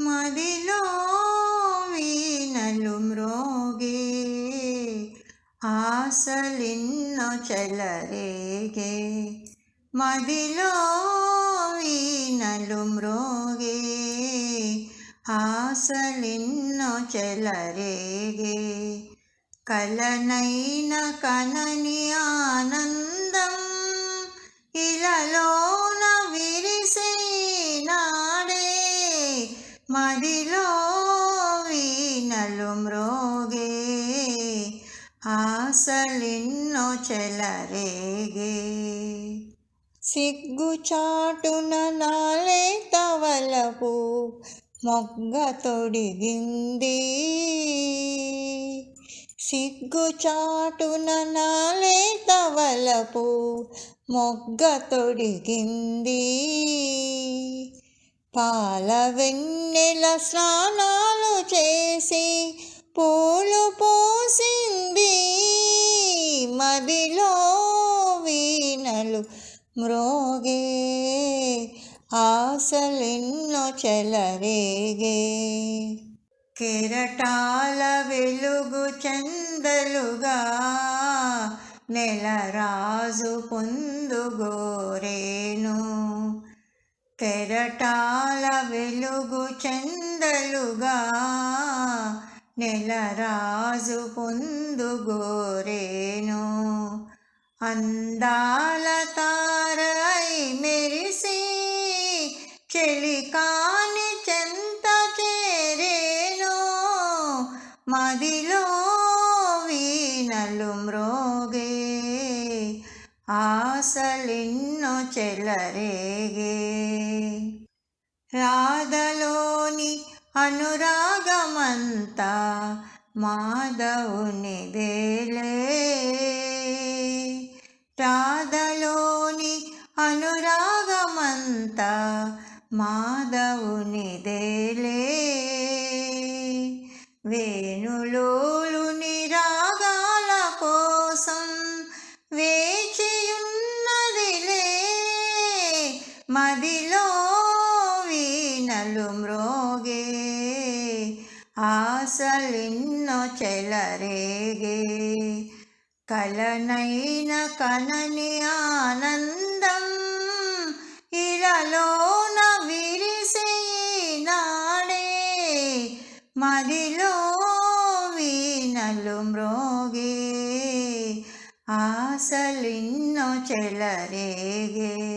మదిలో వీణలు మ్రోగే ఆశలిన్నో చెలరేగే. మదిలో వీణలు మ్రోగే ఆశలిన్నో చెలరేగే. కలనైన కననియా మదిలో వీణలు మ్రోగే ఆశలిన్నో చెలరేగే. సిగ్గుచాటున నాలే తవలపు మొగ్గ తొడిగింది. సిగ్గుచాటున నాలే తవలపు మొగ్గ తొడిగింది. పాల వెన్నెల స్నానాలు చేసి పూలు పోసింది. మదిలో వీణలు మ్రోగే ఆశలెన్నో చెలరేగే. కెరటాల వెలుగు చందలుగా నెలరాజు పొందుగోరేను కెరటాల వెలుగు చందలుగా నెలరాజు పొందు గోరేను. అందాల తారై మెరిసి చెలికాని చెంత చేరేను. మదిలో వీణలు మ్రోగే. ఆ ఆశలెన్నో చెలరేగే. రాధలోని అనురాగమంతా మాధవునిదేలే రాధలోని అనురాగమంతా మాధవుని దేలే వేణులోలు నిరా మదిలో వీణలు మ్రోగే ఆశలిన్నో చెలరేగే. కలనైన కనని ఆనందం ఇలలోన విరిసే నాడే మదిలో వీణలు మ్రోగే ఆశలిన్నో చెలరేగే.